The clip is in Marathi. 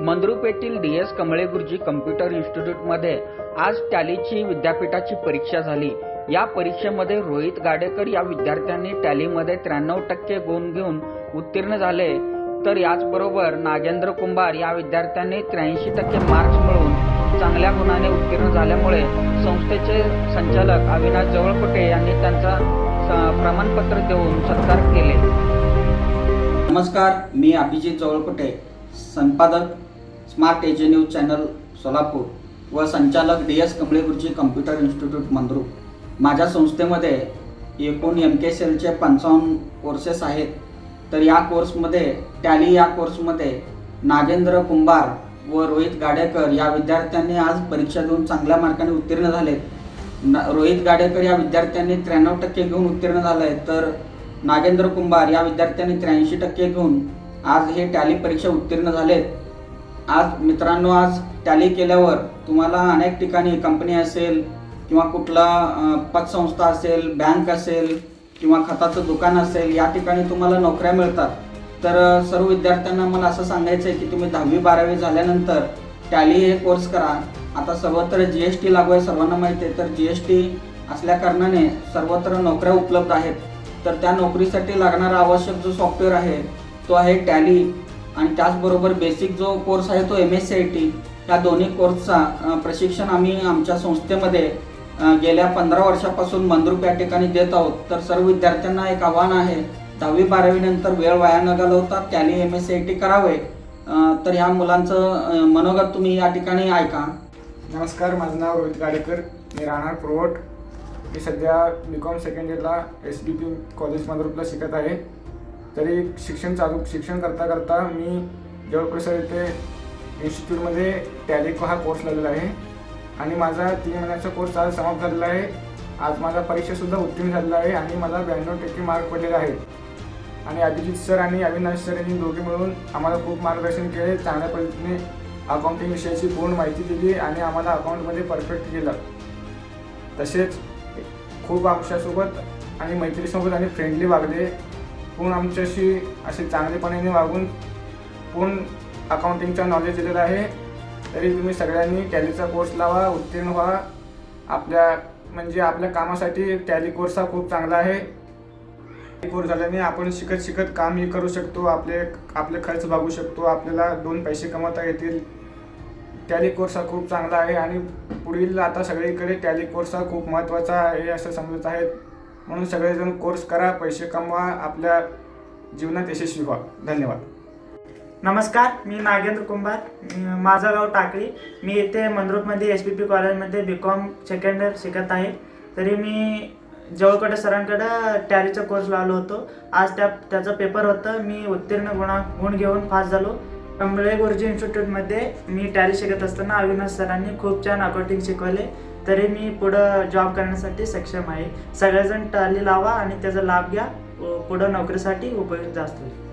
मंद्रुप येथील डी एस कमळे गुरुजी कम्प्युटर इन्स्टिट्यूटमध्ये आज टॅलीची विद्यापीठाची परीक्षा झाली. या परीक्षेमध्ये रोहित गाडेकर या विद्यार्थ्यांनी टॅलीमध्ये त्र्याण्णव टक्के गुण घेऊन उत्तीर्ण झाले. तर याचबरोबर नागेंद्र कुंभार या विद्यार्थ्यांनी त्र्याऐंशी टक्के मार्क्स मिळवून चांगल्या गुणाने उत्तीर्ण झाल्यामुळे संस्थेचे संचालक अविनाश जवळपटे यांनी त्यांचा स- प्रमाणपत्र देऊन सत्कार केले. नमस्कार मी अभिजित जवळपटे संपादक smart AJ news channel Solapur व संचालक डी एस कमळे गुरुजी कम्प्युटर इन्स्टिट्यूट मंद्रुप माझ्या संस्थेमध्ये एकूण एम के सी एलचे पंचावन्न कोर्सेस आहेत. तर या कोर्समध्ये टॅली या कोर्समध्ये नागेंद्र कुंभार व रोहित गाडेकर या विद्यार्थ्यांनी आज परीक्षा देऊन चांगल्या मार्काने उत्तीर्ण झालेत. न रोहित गाडेकर या विद्यार्थ्यांनी त्र्याण्णव टक्के घेऊन उत्तीर्ण झालं आहे तर नागेंद्र कुंभार या विद्यार्थ्यांनी त्र्याऐंशी टक्के घेऊन आज हे टॅली परीक्षा उत्तीर्ण झालेत. आज मित्रांनो आज टॅली केल्यावर तुम्हाला अनेक ठिकाणी कंपनी असेल किंवा कुठला पतसंस्था असेल बँक असेल किंवा खताचं दुकान असेल या ठिकाणी तुम्हाला नोकऱ्या मिळतात. तर सर्व विद्यार्थ्यांना मला असं सांगायचं आहे की तुम्ही दहावी बारावी झाल्यानंतर टॅली हे कोर्स करा. आता सर्वत्र जी एस टी लागू आहे सर्वांना माहिती आहे. तर जी एस टी असल्याकारणाने सर्वत्र नोकऱ्या उपलब्ध आहेत. तर त्या नोकरीसाठी लागणारा आवश्यक जो सॉफ्टवेअर आहे तो आहे टॅली आणि त्याचबरोबर बेसिक जो कोर्स आहे तो M S C I T या दोन्ही कोर्सचा प्रशिक्षण आम्ही आमच्या संस्थेमध्ये गेल्या पंधरा वर्षापासून मंद्रुप या ठिकाणी देत आहोत. तर सर्व विद्यार्थ्यांना एक आव्हान आहे दहावी बारावीनंतर वेळ वाया न घालवता त्याने M S C I T करावे. तर ह्या मुलांचं मनोगत तुम्ही या ठिकाणी ऐका. नमस्कार माझं नाव रोहित गाडेकर मी राहणार प्रोवट मी सध्या बी कॉम सेकंड इयरला एस डी पी कॉलेज मंद्रुपला शिकत आहे. तरी शिक्षण चालू शिक्षण करता करता मी जवळपास येथे इन्स्टिट्यूटमध्ये टॅलिको हा कोर्स लावलेला आहे. आणि माझा तीन महिन्याचा कोर्स आज समाप्त झालेला आहे. आज माझा परीक्षासुद्धा उत्तीर्ण झालेला आहे आणि मला ब्याण्णव टक्के मार्क पडलेले आहेत. आणि अभिजित सर आणि अविनाश सर यांनी दोघे मिळून आम्हाला खूप मार्गदर्शन केले चांगल्या पद्धतीने अकाउंटिंग विषयाची पूर्ण माहिती दिली आणि आम्हाला अकाउंटमध्ये परफेक्ट केलं. तसेच खूप आमच्यासोबत आणि मैत्रीसोबत आणि फ्रेंडली वागले. कोण आमच्याशी असे चांगलेपणाने वागून पूर्ण अकाउंटिंगचा नॉलेज दिलेलं आहे तरी तुम्ही सगळ्यांनी टॅलीचा कोर्स लावा उत्तीर्ण व्हा. आपल्या म्हणजे आपल्या कामासाठी टॅली कोर्स हा खूप चांगला आहे. कोर्स झाल्याने आपण शिकत शिकत कामही करू शकतो आपले आपले खर्च भागू शकतो आपल्याला दोन पैसे कमवता येतील. टॅली कोर्स हा खूप चांगला आहे आणि पुढील आता सगळीकडे टॅली कोर्स हा खूप महत्त्वाचा आहे असं समजत आहेत. म्हणून सगळेजण कोर्स करा पैसे कमवा आपल्या जीवनात यशस्वी व्हा. धन्यवाद. नमस्कार मी नागेंद्र कुंभार. माझं गाव टाकळी. मी इथे मंद्रुपमध्ये एस पी पी कॉलेजमध्ये बी कॉम सेकंड इयर शिकत आहे. तरी मी जवळकडे सरांकडं टॅरीचा कोर्स लावलो होतो. आज त्या त्याचं पेपर होतं. मी उत्तीर्ण गुणा गुण घेऊन पास झालो. कमळे गुरुजी इन्स्टिट्यूटमध्ये मी टॅरी शिकत असताना अविनाश सरांनी खूप छान अकाउंटिंग शिकवले. तरी मी पुढं जॉब करण्यासाठी सक्षम आहे. सगळेजण टाली लावा आणि त्याचा लाभ घ्या. पुढं नोकरीसाठी उपयुक्त जास्त होईल.